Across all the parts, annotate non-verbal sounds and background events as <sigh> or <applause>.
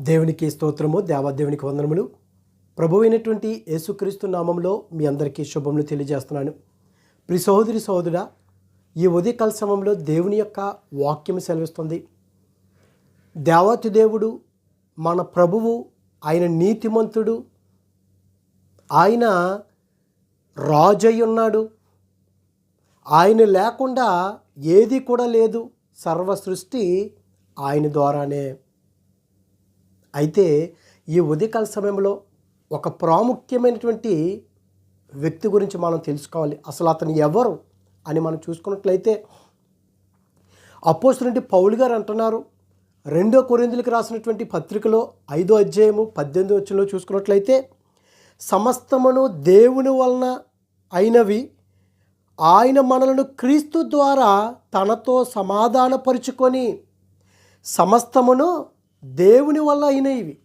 దేవునికి స్తోత్రము దేవాదేవునికి వందనములు. ప్రభు అయినటువంటి యేసుక్రీస్తు నామంలో మీ అందరికీ శుభములు తెలియజేస్తున్నాను. ప్రి సహోదరి సహోదరుడా ఈ ఉదయకాల సమయంలో దేవుని యొక్క వాక్యం సెలవిస్తుంది. దేవాతి దేవుడు మన ప్రభువు ఆయన నీతిమంతుడు ఆయన రాజయ్య ఉన్నాడు ఆయన లేకుండా ఏది కూడా లేదు. సర్వ సృష్టి ఆయన ద్వారానే. అయితే ఈ ఉదయకాల సమయంలో ఒక ప్రాముఖ్యమైనటువంటి వ్యక్తి గురించి మనం తెలుసుకోవాలి. అసలు అతను ఎవరు అని మనం చూసుకున్నట్లయితే అపోస్తున్నటి పౌలు గారు అంటున్నారు. రెండో కొరిందులకు రాసినటువంటి పత్రికలో ఐదో అధ్యాయము పద్దెనిమిది వచ్చంలో చూసుకున్నట్లయితే సమస్తమును దేవుని వలన అయినవి ఆయన మనలను క్రీస్తు ద్వారా తనతో సమాధానపరుచుకొని సమస్తమును దేవుని వల్ల అయినవి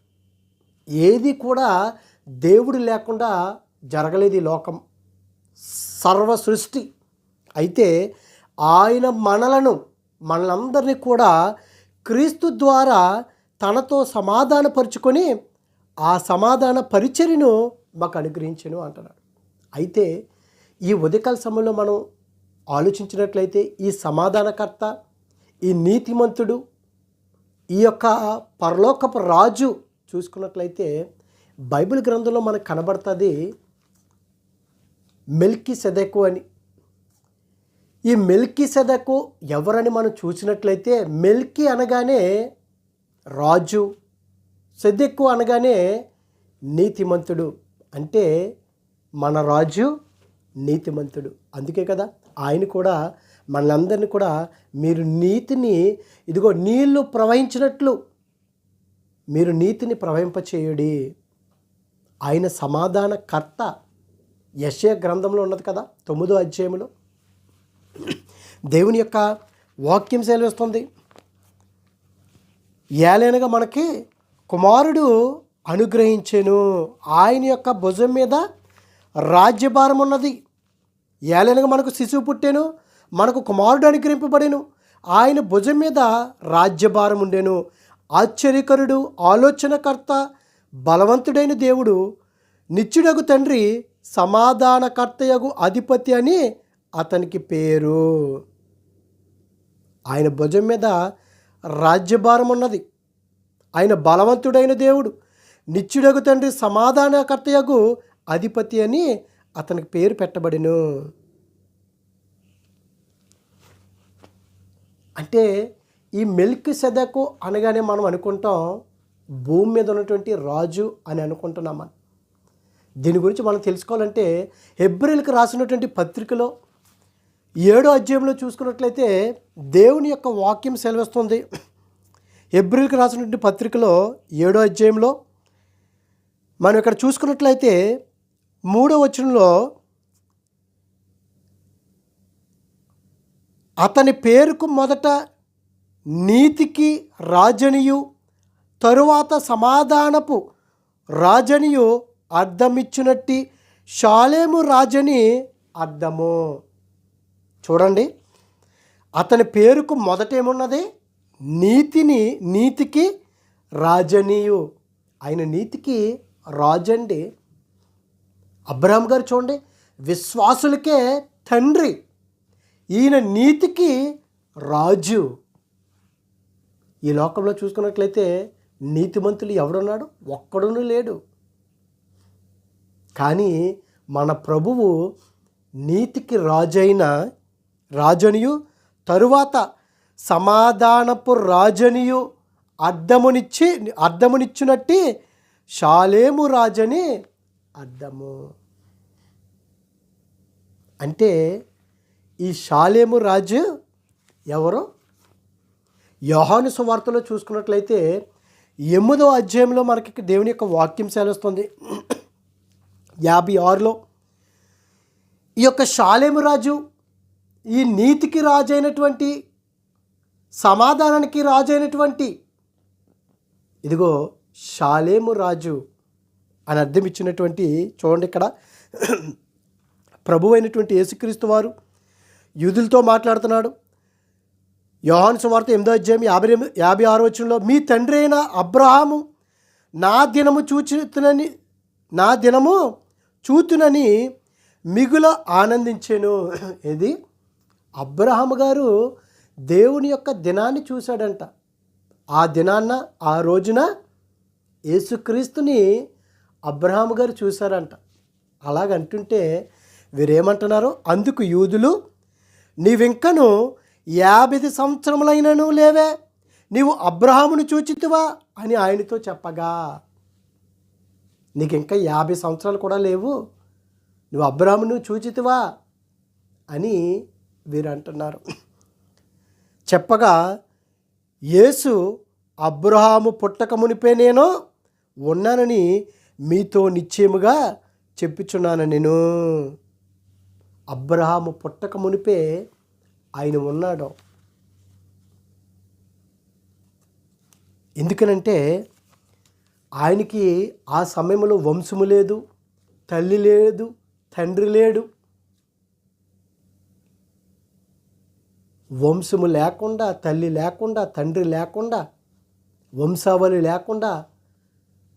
ఏది కూడా దేవుడు లేకుండా జరగలేదు లోకం. సర్వ సృష్టి. అయితే ఆయన మనలను మనలందరినీ కూడా క్రీస్తు ద్వారా తనతో సమాధానపరుచుకొని ఆ సమాధాన పరిచర్యను మాకు అనుగ్రహించను అంటున్నాడు. అయితే ఈ ఉదయకాల సమయంలో మనం ఆలోచించినట్లయితే ఈ సమాధానకర్త ఈ నీతిమంతుడు ఈ యొక్క పరలోకపు రాజు చూసుకున్నట్లయితే బైబిల్ గ్రంథంలో మనకు కనబడుతుంది మెల్కి సెదకు అని. ఈ మెల్కి సెదకు ఎవరని మనం చూసినట్లయితే మెల్కి అనగానే రాజు సెదెక్కు అనగానే నీతిమంతుడు. అంటే మన రాజు నీతిమంతుడు. అందుకే కదా ఆయన కూడా మనందరినీ కూడా మీరు నీతిని ఇదిగో నీళ్ళు ప్రవహించినట్లు మీరు నీతిని ప్రవహింపచేయుడి. ఆయన సమాధాన కర్త యశయ గ్రంథంలో ఉన్నది కదా తొమ్మిదో అధ్యాయంలో దేవుని యొక్క వాక్యం సెలవిస్తుంది. ఏలైనగా మనకి కుమారుడు అనుగ్రహించెను. ఆయన యొక్క భుజం మీద రాజ్యభారం ఉన్నది. ఏలైనగా మనకు శిశువు పుట్టెను. మనకు కుమారుడు అనుగ్రహింపబడేను. ఆయన భుజం మీద రాజ్యభారం ఉండేను. ఆశ్చర్యకరుడు ఆలోచనకర్త బలవంతుడైన దేవుడు నిత్యుడగు తండ్రి సమాధానకర్తయగు అధిపతి అని అతనికి పేరు. ఆయన భుజం మీద రాజ్యభారం ఉన్నది. ఆయన బలవంతుడైన దేవుడు నిత్యుడగు తండ్రి సమాధానకర్తయగు అధిపతి అని అతనికి పేరు పెట్టబడిను. అంటే ఈ మిల్క్ సెదకు అనగానే మనం అనుకుంటాం భూమి మీద ఉన్నటువంటి రాజు అని అనుకుంటున్నాం మనం. దీని గురించి మనం తెలుసుకోవాలంటే హెబ్రిల్కి రాసినటువంటి పత్రికలో ఏడో అధ్యాయంలో చూసుకున్నట్లయితే దేవుని యొక్క వాక్యం సెలవిస్తుంది. హెబ్రిల్కి రాసినటువంటి పత్రికలో ఏడో అధ్యాయంలో మనం ఇక్కడ చూసుకున్నట్లయితే మూడో వచనంలో అతని పేరుకు మొదట నీతికి రాజనియు తరువాత సమాధానపు రాజనియు అర్థమిచ్చినట్టి షాలేము రాజని అర్థము. చూడండి. అతని పేరుకు మొదట ఏమున్నది నీతిని నీతికి రాజనీయు. ఆయన నీతికి రాజండి. అబ్రహాం గారు చూడండి. విశ్వాసులకే తండ్రి. ఈయన నీతికి రాజు. ఈ లోకంలో చూసుకున్నట్లయితే నీతిమంతులు ఎవడున్నాడు? ఒక్కడును లేడు. కానీ మన ప్రభువు నీతికి రాజైన రాజనియు తరువాత సమాధానపు రాజనియు అర్థమునిచ్చి అర్థమునిచ్చినట్టి షాలేము రాజని అర్థము. అంటే ఈ షాలేము రాజు ఎవరు? యోహాను సువార్తలో చూసుకున్నట్లయితే ఎనిమిదో అధ్యాయంలో మనకి దేవుని యొక్క వాక్యం సేలుస్తుంది యాభై ఆరులో ఈ యొక్క షాలేము రాజు ఈ నీతికి రాజు అయినటువంటి సమాధానానికి రాజు అయినటువంటి ఇదిగో షాలేము రాజు అని అర్థం ఇచ్చినటువంటి చూడండి ఇక్కడ ప్రభు అయినటువంటి యేసుక్రీస్తు వారు యూదులతో మాట్లాడుతున్నాడు. యోహాన్ సువార్త ఎనిమిదో అధ్యాయం యాభై యాభై ఆరు వచనంలో మీ తండ్రి అయిన అబ్రహాము నా దినము చూచుతునని నా దినము చూతునని మిగుల ఆనందించాను. ఇది <laughs> అబ్రహాము గారు దేవుని యొక్క దినాన్ని చూశాడంట. ఆ దినాన్న ఆ రోజున యేసుక్రీస్తుని అబ్రహాము గారు చూశారంట. అలాగంటుంటే వీరేమంటున్నారు అందుకు యూదులు నీవింకను యాభై సంవత్సరములైనను లేవే. నీవు అబ్రహామును చూచితివా అని ఆయనతో చెప్పగా నీకు ఇంకా యాభై సంవత్సరాలు కూడా లేవు. నువ్వు అబ్రహామును చూచితివా అని వీరు అంటున్నారు. చెప్పగా యేసు అబ్రహాము పుట్టక మునిపే నేను ఉన్నానని మీతో నిశ్చయముగా చెప్పుచున్నాను నేను. అబ్రహాము పుట్టక మునిపే ఆయన ఉన్నాడు. ఎందుకనంటే ఆయనకి ఆ సమయంలో వంశము లేదు తల్లి లేదు తండ్రి లేడు. వంశము లేకుండా తల్లి లేకుండా తండ్రి లేకుండా వంశావళి లేకుండా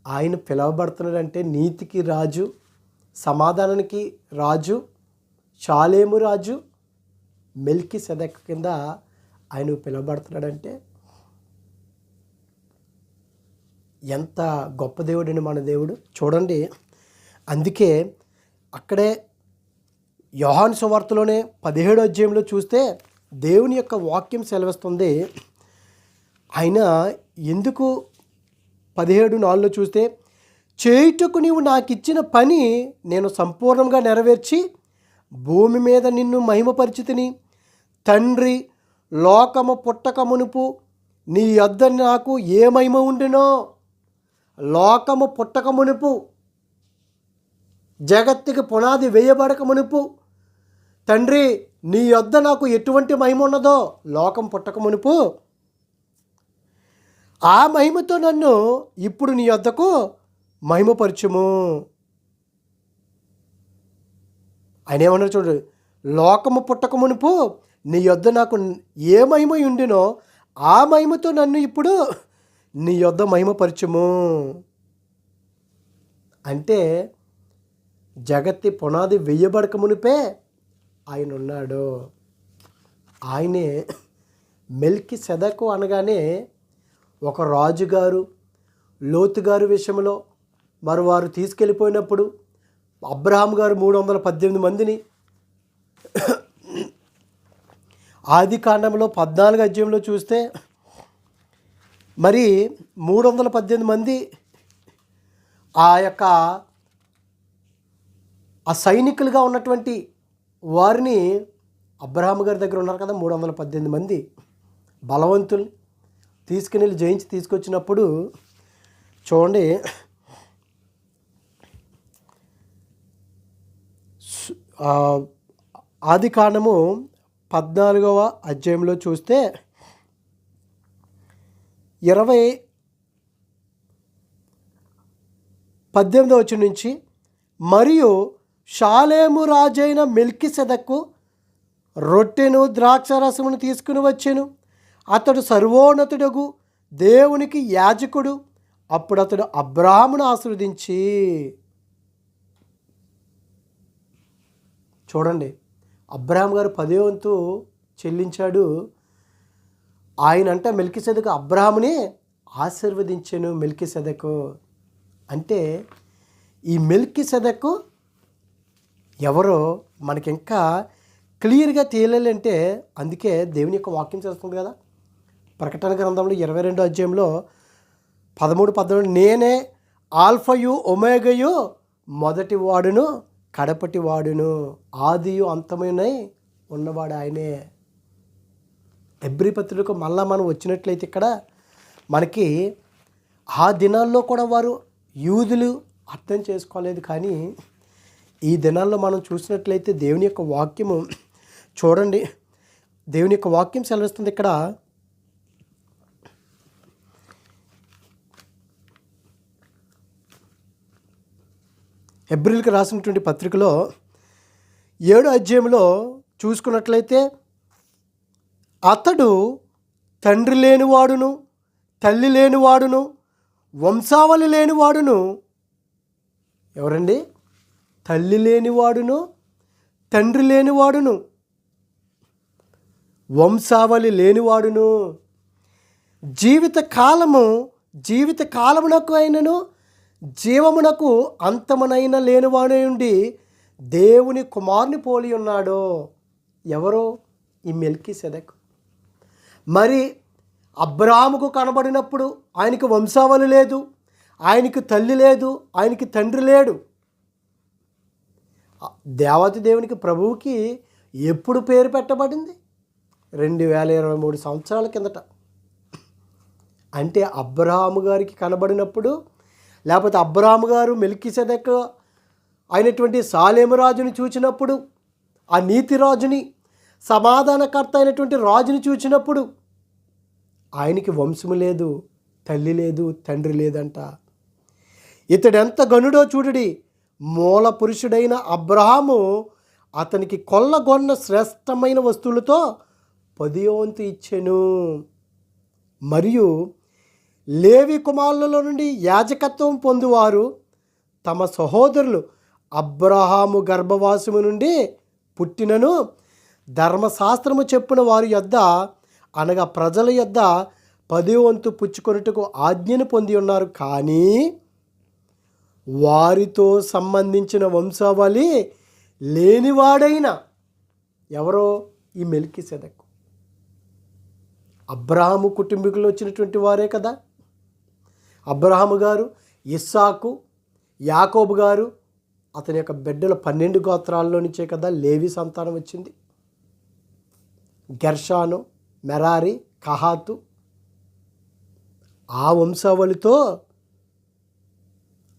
ఆయన పిలవబడుతున్నాడంటే నీతికి రాజు సమాధానానికి రాజు చాలేము రాజు మెల్కి సెదక్ కింద ఆయన పిలువబడుతున్నాడంటే ఎంత గొప్ప దేవుడని మన దేవుడు. చూడండి అందుకే అక్కడే యోహాన్ సువార్తలోనే పదిహేడు అధ్యాయంలో చూస్తే దేవుని యొక్క వాక్యం సెలవిస్తుంది. ఆయన ఎందుకు పదిహేడు నాలుగులో చూస్తే చేయుటకు నీవు నాకు ఇచ్చిన పని నేను సంపూర్ణంగా నెరవేర్చి భూమి మీద నిన్ను మహిమపరిచితిని. తండ్రి లోకము పుట్టక మునుపు నీ యొద్ద నాకు ఏ మహిమ ఉండినో లోకము పుట్టక మునుపు జగత్తుకి పునాది వేయబడక మునుపు తండ్రి నీ యొద్ద నాకు ఎటువంటి మహిమ ఉన్నదో లోకం పుట్టక మునుపు ఆ మహిమతో నన్ను ఇప్పుడు నీ యొద్దకు మహిమపరచుము. ఆయన ఏమన్నారు చూడు లోకము పుట్టక మునుపు నీ యొద్ద నాకు ఏ మహిమ ఉండినో ఆ మహిమతో నన్ను ఇప్పుడు నీ యొద్ద మహిమపరచుము. అంటే జగత్తి పునాది వెయ్యబడక మునిపే ఆయన ఉన్నాడు. ఆయనే మెల్కి సెదకు అనగానే ఒక రాజుగారు లోతుగారు విషయంలో మరి వారు తీసుకెళ్ళిపోయినప్పుడు అబ్రహాం గారు మూడు వందల పద్దెనిమిది మందిని ఆది కాండంలో పద్నాలుగు అధ్యాయంలో చూస్తే మరి మూడు వందల పద్దెనిమిది మంది ఆ యొక్క ఆ సైనికులుగా ఉన్నటువంటి వారిని అబ్రహాం గారి దగ్గర ఉన్నారు కదా మూడు వందల పద్దెనిమిది మంది బలవంతులు తీసుకుని వెళ్ళి జయించి తీసుకొచ్చినప్పుడు చూడండి సు- ఆ, ఆది కాండము పద్నాలుగవ అధ్యాయంలో చూస్తే ఇరవై పద్దెనిమిదవ వచ్చి నుంచి మరియు షాలేము రాజైన మిల్కి సెదక్కు రొట్టెను ద్రాక్షరసమును తీసుకుని వచ్చాను. అతడు సర్వోన్నతుడగు దేవునికి యాజకుడు. అప్పుడు అతడు అబ్రాహ్మును ఆశీర్వదించి చూడండి. అబ్రహాం గారు పదే వంతు చెల్లించాడు. ఆయన అంటే మెల్కి సెదకు అబ్రాహముని ఆశీర్వదించాను మెల్కి సెదకు అంటే ఈ మెల్కి సెదకు ఎవరో మనకి ఇంకా క్లియర్గా తేలాలంటే అందుకే దేవుని యొక్క వాక్యం చేస్తుంది కదా. ప్రకటన గ్రంథంలో ఇరవై రెండో అధ్యాయంలో పదమూడు పద్నాలుగు నేనే ఆల్ఫయు ఒమేగయు మొదటి వాడును. కడపటి వాడును ఆదియు అంతమునై ఉన్నవాడు ఆయనే. ఎబ్రి పత్రికకు మళ్ళా మనం వచ్చినట్లయితే ఇక్కడ మనకి ఆ దినాల్లో కూడా వారు యూదులు అర్థం చేసుకోలేదు కానీ ఈ దినాల్లో మనం చూసినట్లయితే దేవుని యొక్క వాక్యము చూడండి. దేవుని యొక్క వాక్యం సెలవిస్తుంది ఇక్కడ. ఎబ్రిల్కి రాసినటువంటి పత్రికలో ఏడు అధ్యాయంలో చూసుకున్నట్లయితే అతడు తండ్రి లేనివాడును తల్లి లేనివాడును వంశావళి లేనివాడును ఎవరండి? తల్లి లేనివాడును తండ్రి లేనివాడును వంశావళి లేనివాడును. జీవిత కాలము జీవిత కాలమునకు అయినను జీవమునకు అంతమునైన లేనివాడు ఉండి దేవుని కుమారుని పోలి ఉన్నాడో ఎవరో? ఈ మెల్కి సెదక్ మరి అబ్రాముకు కనబడినప్పుడు ఆయనకు వంశావళి లేదు ఆయనకి తల్లి లేదు ఆయనకి తండ్రి లేడు. దేవతి దేవునికి ప్రభువుకి ఎప్పుడు పేరు పెట్టబడింది? రెండు వేల ఇరవై మూడు సంవత్సరాల కిందట. అంటే అబ్రహాము గారికి కనబడినప్పుడు లేకపోతే అబ్రహాము గారు మెలికిసెదక్ అయినటువంటి సాలేమరాజుని చూచినప్పుడు ఆ నీతి రాజుని సమాధానకర్త అయినటువంటి రాజుని చూచినప్పుడు ఆయనకి వంశము లేదు తల్లి లేదు తండ్రి లేదంట. ఇతడెంత గనుడో చూడుడి మూల పురుషుడైన అబ్రహాము అతనికి కొల్లగొన్న శ్రేష్టమైన వస్తువులతో పదివంతు ఇచ్చెను. మరియు లేవి కుమారులలో నుండి యాజకత్వం పొందువారు. తమ సహోదరులు అబ్రహాము గర్భవాసము నుండి పుట్టినను ధర్మశాస్త్రము చెప్పిన వారి యొద్ద అనగా ప్రజల యొద్ద పది వంతు పుచ్చుకొనుటకు ఆజ్ఞను పొంది ఉన్నారు. కానీ వారితో సంబంధించిన వంశావళి లేనివాడైన ఎవరో? ఈ మెల్కి సెదకు అబ్రాహము కుటుంబీకులు వచ్చినటువంటి వారే కదా. అబ్రహాము గారు ఇస్సాకు యాకోబు గారు అతని యొక్క బిడ్డల పన్నెండు గోత్రాల్లో నుంచే కదా లేవి సంతానం వచ్చింది. గెర్షాను మెరారి కహాతు ఆ వంశావళితో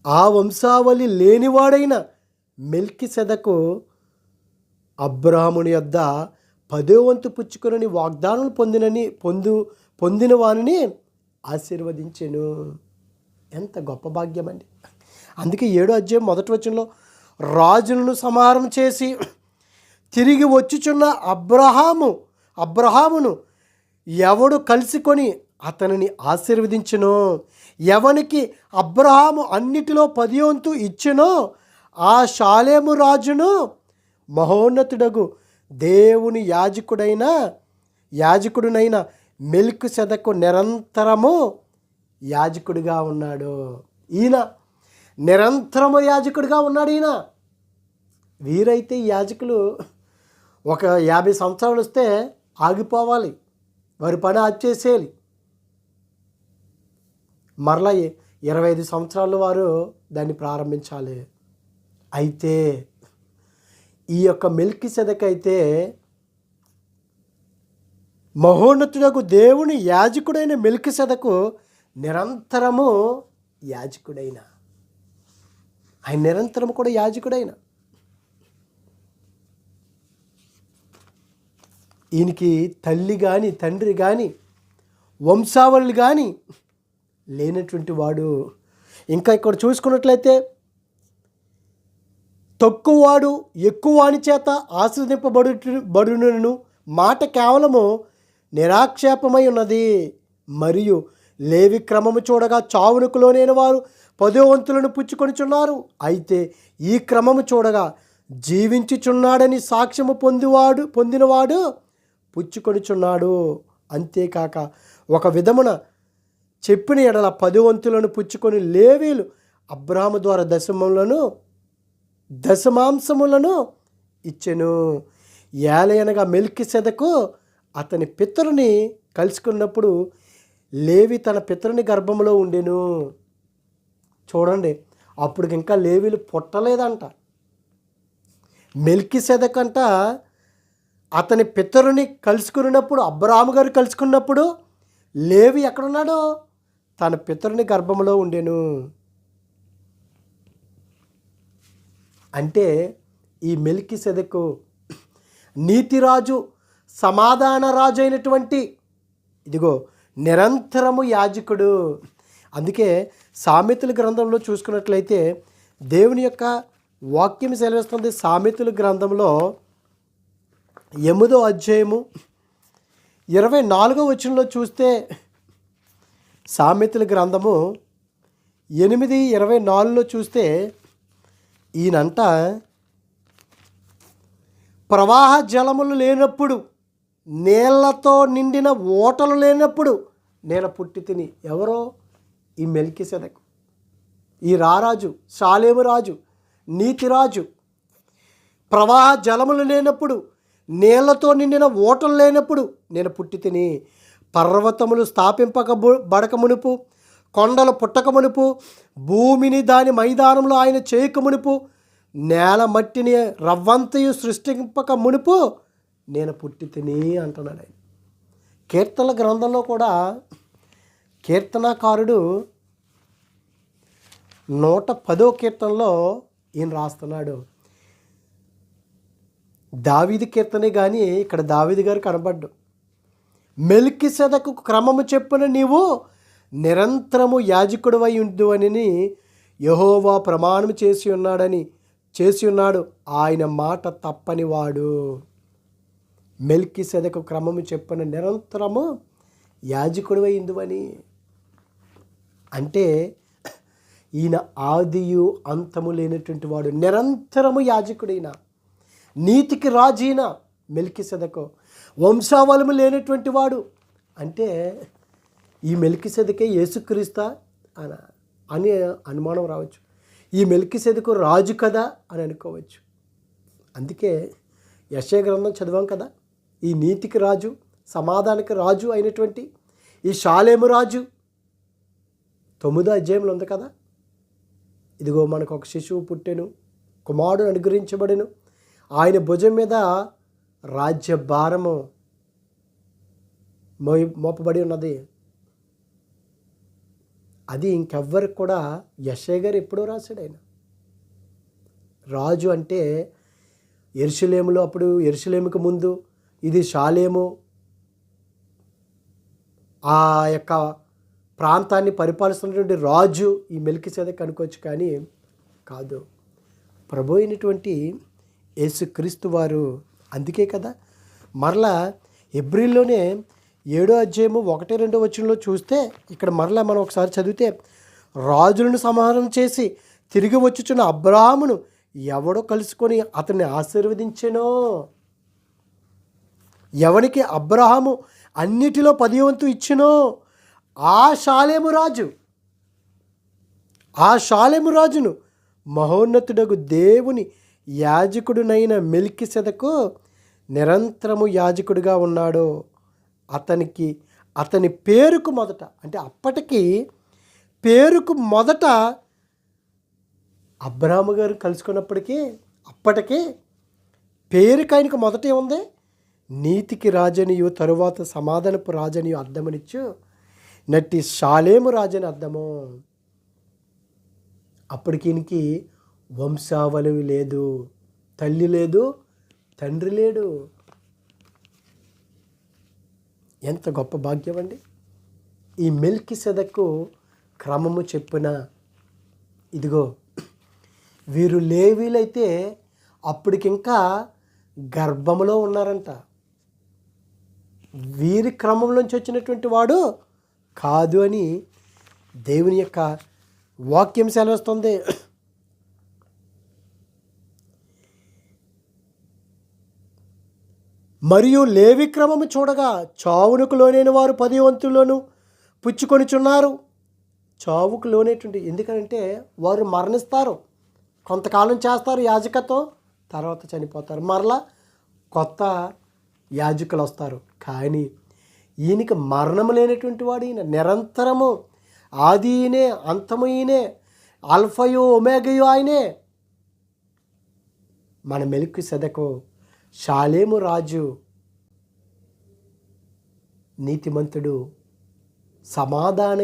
ఆ వంశావళి లేనివాడైన మెల్కి సెదకు అబ్రాహ్ముని యొద్ద పదో వంతు పుచ్చుకునని వాగ్దానం పొందినని పొందు పొందిన వారిని ఆశీర్వదించెను. ఎంత గొప్ప భాగ్యం అండి. అందుకే ఏడో అధ్యాయం మొదటి వచనంలో రాజులను సంహారం చేసి తిరిగి వచ్చుచున్న అబ్రహాము అబ్రహామును ఎవడు కలుసుకొని అతనిని ఆశీర్వదించును ఎవనికి అబ్రహాము అన్నిటిలో పదివంతు ఇచ్చునో ఆ షాలేము రాజును మహోన్నతుడగు దేవుని యాజకుడైన యాజకుడునైన మెల్కు సెదకు నిరంతరము యాజకుడిగా ఉన్నాడు ఈయన. నిరంతరము యాజకుడిగా ఉన్నాడు ఈయన. వీరైతే యాజకులు ఒక యాభై సంవత్సరాలు వస్తే ఆగిపోవాలి. వారి పని ఆచేసేయాలి మరలా ఇరవై ఐదు సంవత్సరాలు వారు దాన్ని ప్రారంభించాలి. అయితే ఈ యొక్క మిల్కి సెదకైతే మహోన్నతుడకు దేవుని యాజకుడైన మిల్కి సెదకు నిరంతరము యాజకుడైన. ఆయన నిరంతరం కూడా యాజకుడైన. ఈయనకి తల్లి కానీ తండ్రి కానీ వంశావళులు కానీ లేనటువంటి వాడు. ఇంకా ఇక్కడ చూసుకున్నట్లయితే తక్కువవాడు ఎక్కువవాని చేత ఆశ్రదింపబడు బడునను మాట కేవలము నిరాక్షేపమై ఉన్నది. మరియు లేవి క్రమము చూడగా చావునకు లోనైన వారు పదో వంతులను పుచ్చుకొనిచున్నారు. అయితే ఈ క్రమము చూడగా జీవించుచున్నాడని సాక్ష్యము పొందివాడు పొందినవాడు పుచ్చుకొనిచున్నాడు. అంతేకాక ఒక విధమున చెప్పిన ఎడల పది వంతులను పుచ్చుకొని లేవీలు అబ్రాహము ద్వారా దశమములను దశమాంసములను ఇచ్చెను. ఏలయనగా మెల్కి సెదకు అతని పితరుని కలుసుకున్నప్పుడు లేవి తన పితరుని గర్భంలో ఉండెను. చూడండి అప్పుడు ఇంకా లేవీలు పుట్టలేదంట. మెల్కి సెదకంట అతని పితరుని కలుసుకున్నప్పుడు అబ్రాహము గారు కలుసుకున్నప్పుడు లేవి ఎక్కడున్నాడో? తన పితరుని గర్భంలో ఉండెను. అంటే ఈ మెల్కి సెదకు నీతిరాజు సమాధాన రాజు అయినటువంటి ఇదిగో నిరంతరము యాజకుడు. అందుకే సామెతల గ్రంథంలో చూసుకున్నట్లయితే దేవుని యొక్క వాక్యం సెలవిస్తుంది సామెతల గ్రంథంలో ఎనిమిదో అధ్యాయము ఇరవై నాలుగో వచనంలో చూస్తే సామెతల గ్రంథము ఎనిమిది ఇరవై నాలుగులో చూస్తే ఈయనంట ప్రవాహ జలములు లేనప్పుడు నీళ్ళతో నిండిన ఓటలు లేనప్పుడు నేను పుట్టి తిని ఎవరో ఈ మెల్కిసెదకు ఈ రారాజు సాలేము రాజు నీతిరాజు ప్రవాహ జలములు లేనప్పుడు నీళ్ళతో నిండిన ఓటలు లేనప్పుడు నేను పుట్టి తిని పర్వతములు స్థాపింపక బడక మునుపు కొండలు పుట్టక మునుపు భూమిని దాని మైదానంలో ఆయన చేయక మునుపు నేల మట్టిని రవ్వంతయు సృష్టింపక మునుపు నేను పుట్టి తిని అంటున్నాడు ఆయన. కీర్తనల గ్రంథంలో కూడా కీర్తనాకారుడు నూట పదో కీర్తనలో ఈయన రాస్తున్నాడు. దావీది కీర్తనే కానీ ఇక్కడ దావీది గారు కనబడ్డు. మెలికి సెదకు క్రమము చెప్పున నీవు నిరంతరము యాజకుడివై ఉండు అని యహోవా ప్రమాణం చేసి ఉన్నాడని చేసి ఉన్నాడు. ఆయన మాట తప్పనివాడు. మెల్కి సెదక క్రమము చెప్పిన నిరంతరము యాజకుడివై ఇందువని. అంటే ఈయన ఆదియు అంతము లేనటువంటి వాడు నిరంతరము యాజకుడైన నీతికి రాజైన మెలికి సెదకు వంశావళము లేనటువంటి వాడు. అంటే ఈ మెలికి సెదకే యేసుక్రీస్తా అన అని అనుమానం రావచ్చు. ఈ మెలికి సెదకు రాజు కదా అని అనుకోవచ్చు. అందుకే యశయ గ్రంథం చదివాం కదా. ఈ నీతికి రాజు సమాధానికి రాజు అయినటువంటి ఈ షాలేము రాజు తొమ్మిదో అధ్యాయంలో ఉంది కదా? ఇదిగో మనకు ఒక శిశువు పుట్టెను కుమారుడు అనుగ్రహించబడెను. ఆయన భుజం మీద రాజ్య భారము మోయి మోపబడి ఉన్నది. అది ఇంకెవ్వరికి కూడా యశయ్య గారు ఎప్పుడో రాశాడు ఆయన. రాజు అంటే ఎరుసలేములో అప్పుడు ఎరుసలేముకు ముందు ఇది షాలేము. ఆ యొక్క ప్రాంతాన్ని పరిపాలిస్తున్నటువంటి రాజు ఈ మెలికి సెదక్ అనుకోవచ్చు కానీ కాదు. ప్రభు అయినటువంటి యేసుక్రీస్తు వారు అందుకే కదా మరలా ఎబ్రిల్లోనే ఏడో అధ్యాయము ఒకటి రెండో వచనంలో చూస్తే ఇక్కడ మరలా మనం ఒకసారి చదివితే రాజులను సంహారం చేసి తిరిగి వచ్చుచున్న అబ్రాహమును ఎవడో కలుసుకొని అతన్ని ఆశీర్వదించెనో? ఎవనికి అబ్రహాము అన్నిటిలో పదివంతు ఇచ్చినో ఆ షాలేము రాజు. ఆ షాలేము రాజును మహోన్నతుడగు దేవుని యాజకుడునైన మెల్కి సెదకు నిరంతరము యాజకుడిగా ఉన్నాడు అతనికి అతని పేరుకు మొదట అంటే అప్పటికి పేరుకు మొదట అబ్రాహ్మ గారు కలుసుకున్నప్పటికీ అప్పటికి పేరుకు ఆయనకు మొదట ఏముంది నీతికి రాజనియు తరువాత సమాధానపు రాజనియు అర్థమనిచ్చు. నట్టి షాలేము రాజని అర్థము. అప్పటికి వంశావళి లేదు తల్లి లేదు తండ్రి లేడు. ఎంత గొప్ప భాగ్యం అండి. ఈ మిల్కి సెదకు క్రమము చెప్పిన ఇదిగో వీరు లేవీలైతే అప్పటికింకా గర్భములో ఉన్నారంట. వీరి క్రమంలోంచి వచ్చినటువంటి వాడు కాదు అని దేవుని యొక్క వాక్యం సెలవిస్తుంది. మరియు లేవి క్రమము చూడగా చావునకు లోనైన వారు పది వంతులను పుచ్చుకొనిచున్నారు. చావుకు లోనేటువంటి ఎందుకంటే వారు మరణిస్తారు. కొంతకాలం చేస్తారు యాజకత్వం తర్వాత చనిపోతారు. మరలా కొత్త యాజకులు వస్తారు కానీ ఈయనకి మరణం లేనటువంటి వాడు ఈయన నిరంతరము ఆది ఈయనే అంతము ఈయనే అల్ఫయో ఒమేగయో ఆయనే. మన మెలుకు సెదకు షాలేము రాజు నీతిమంతుడు సమాధాన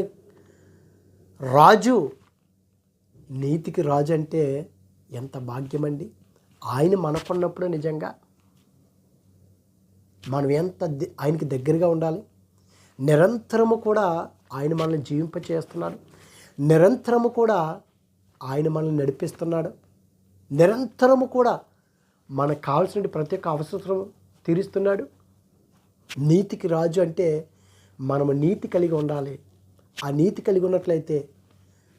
రాజు నీతికి రాజు అంటే ఎంత భాగ్యమండి? ఆయన మనకున్నప్పుడు నిజంగా మనం ఎంత ఆయనకి దగ్గరగా ఉండాలి. నిరంతరము కూడా ఆయన మనల్ని జీవింపచేస్తున్నాడు. నిరంతరము కూడా ఆయన మనల్ని నడిపిస్తున్నాడు. నిరంతరము కూడా మనకు కావాల్సిన ప్రతి ఒక్క అవసరం తీరుస్తున్నాడు. నీతికి రాజు అంటే మనము నీతి కలిగి ఉండాలి. ఆ నీతి కలిగి ఉన్నట్లయితే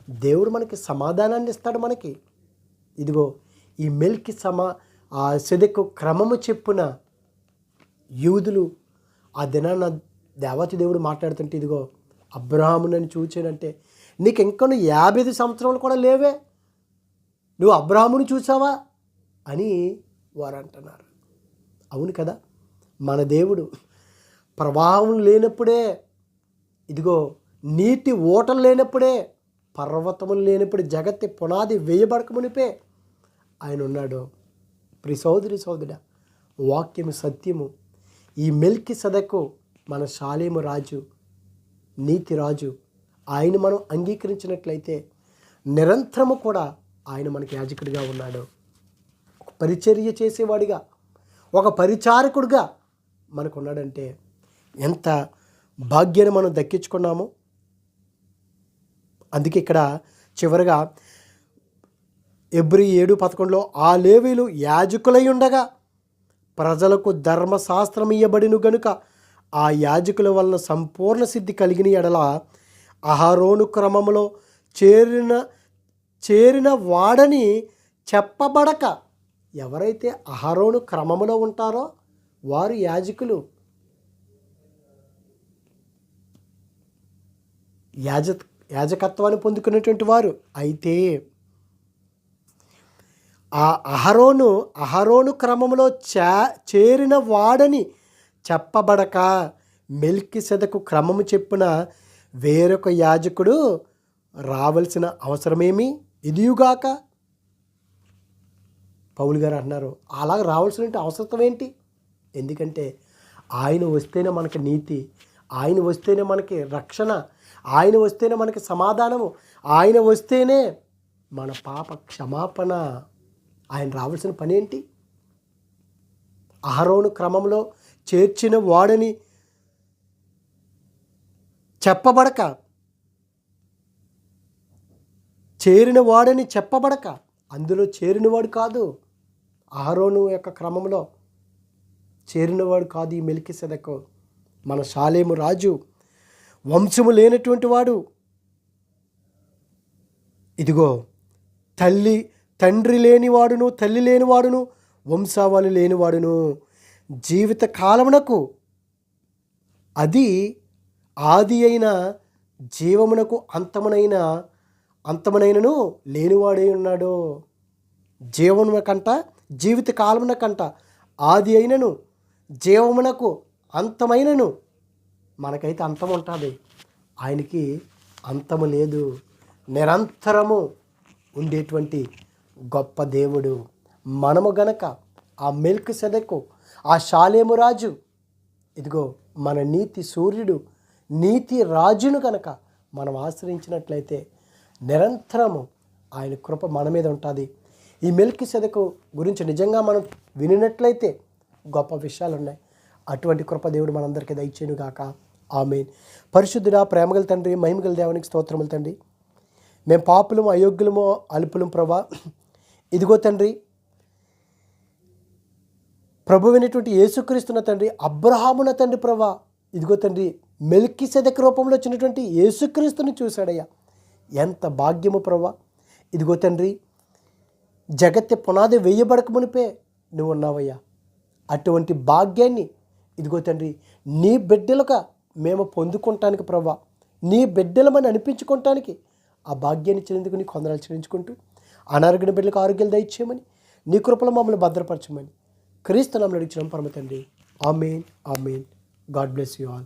దేవుడు మనకి సమాధానాన్ని ఇస్తాడు మనకి. ఇదిగో ఈ మెల్కి సమా ఆ సెదెక్కు క్రమము చెప్పున యూదులు ఆ దినాన దేవతి దేవుడు మాట్లాడుతుంటే ఇదిగో అబ్రాహ్మునని చూచానంటే నీకు ఇంకా నువ్వు యాభై ఐదు సంవత్సరాలు కూడా లేవే. నువ్వు అబ్రాహ్ముని చూసావా? అని వారు అంటున్నారు అవును కదా మన దేవుడు ప్రవాహం లేనప్పుడే ఇదిగో నీటి ఓటలు లేనప్పుడే పర్వతములు లేనప్పుడు జగత్తి పునాది వేయబడకమునిపే ఆయన ఉన్నాడు. ప్రి సోదరి సోదర వాక్యము సత్యము. ఈ మెల్కి సదకు మన శాలేము రాజు నీతి రాజు ఆయన మనం అంగీకరించినట్లయితే నిరంతరము కూడా ఆయన మనకి యాజకుడిగా ఉన్నాడు. ఒక పరిచర్య చేసేవాడిగా ఒక పరిచారకుడిగా మనకు ఉన్నాడంటే ఎంత భాగ్యాన్ని మనం దక్కించుకున్నాము? అందుకే ఇక్కడ చివరిగా ఎబ్రి ఏడు పదకొండులో ఆ లేవీలు యాజకులై ఉండగా ప్రజలకు ధర్మశాస్త్రం ఇయ్యబడిను గనుక ఆ యాజకుల వలన సంపూర్ణ సిద్ధి కలిగిన ఎడల అహరోను క్రమంలో చేరిన చేరిన వాడని చెప్పబడక ఎవరైతే అహరోను క్రమములో ఉంటారో వారు యాజకులు. యాజ యాజకత్వాన్ని పొందుకున్నటువంటి వారు అయితే ఆ అహరోను అహరోను క్రమంలో చే చేరిన వాడని చెప్పబడక మెల్కి సెదకు క్రమము చెప్పున వేరొక యాజకుడు రావలసిన అవసరమేమి? ఇదియుగాక. పౌలు గారు అన్నారు అలా రావాల్సిన అవసరం ఏంటి? ఎందుకంటే ఆయన వస్తేనే మనకి నీతి ఆయన వస్తేనే మనకి రక్షణ ఆయన వస్తేనే మనకి సమాధానము ఆయన వస్తేనే మన పాప క్షమాపణ ఆయన రావాల్సిన పని ఏంటి అహరోను క్రమంలో చేర్చిన వాడని చెప్పబడక. చేరిన వాడని చెప్పబడక. అందులో చేరినవాడు కాదు. అహరోను యొక్క క్రమంలో చేరినవాడు కాదు ఈ మెలికి సెదకు మన శాలేము రాజు వంశము లేనటువంటి వాడు. ఇదిగో తల్లి తండ్రి లేనివాడును తల్లి లేనివాడును వంశావళి లేనివాడును. జీవిత కాలమునకు అది ఆది అయిన జీవమునకు అంతమునైన అంతమునైనను లేనివాడై ఉన్నాడు. జీవమున కంట జీవిత కాలమున కంట ఆది అయినను జీవమునకు అంతమైనను మనకైతే అంతం ఉంటుంది. ఆయనకి అంతము లేదు. నిరంతరము ఉండేటువంటి గొప్ప దేవుడు. మనము గనక ఆ మిల్క్ సెదకు ఆ శాలేము రాజు ఇదిగో మన నీతి సూర్యుడు నీతి రాజును కనుక మనం ఆశ్రయించినట్లయితే నిరంతరము ఆయన కృప మన మీద ఉంటుంది. ఈ మెల్కి సెదకు గురించి నిజంగా మనం వినినట్లయితే గొప్ప విషయాలు ఉన్నాయి అటువంటి కృప దేవుడు మనందరికీ దయచేను గాక ఆమెన్. పరిశుద్ధుడా ప్రేమగల తండ్రి మహిమగల దేవునికి స్తోత్రములు తండ్రి. మేము పాపులము అయోగ్యులము అల్పులం ప్రభా. ఇదిగో తండ్రి ప్రభువైనటువంటి యేసుక్రీస్తున్న తండ్రి అబ్రహామున తండ్రి ప్రభా ఇదిగో తండ్రి మెల్కి సెదక రూపంలో వచ్చినటువంటి యేసుక్రీస్తుని చూశాడయ్యా. ఎంత భాగ్యము ప్రభా. ఇదిగో తండ్రి జగత్తి పునాది వేయబడక మునిపే నువ్వు ఉన్నావయ్యా అటువంటి భాగ్యాన్ని ఇదిగో తండ్రి నీ బిడ్డలుగా మేము పొందుకుంటానికి ప్రభా నీ బిడ్డలమని అనిపించుకోవటానికి ఆ భాగ్యాన్ని ఇచ్చినందుకు నీ కొందరాలు చెల్లించుకుంటూ అనారోగ్య బిడ్డలకు ఆరోగ్యాలు దయచేయమని నీ కృపలో మమ్మల్ని భద్రపరచమని క్రీస్తు నామలు అడిగిన పరమ తండ్రి. Amen amen. God bless you all.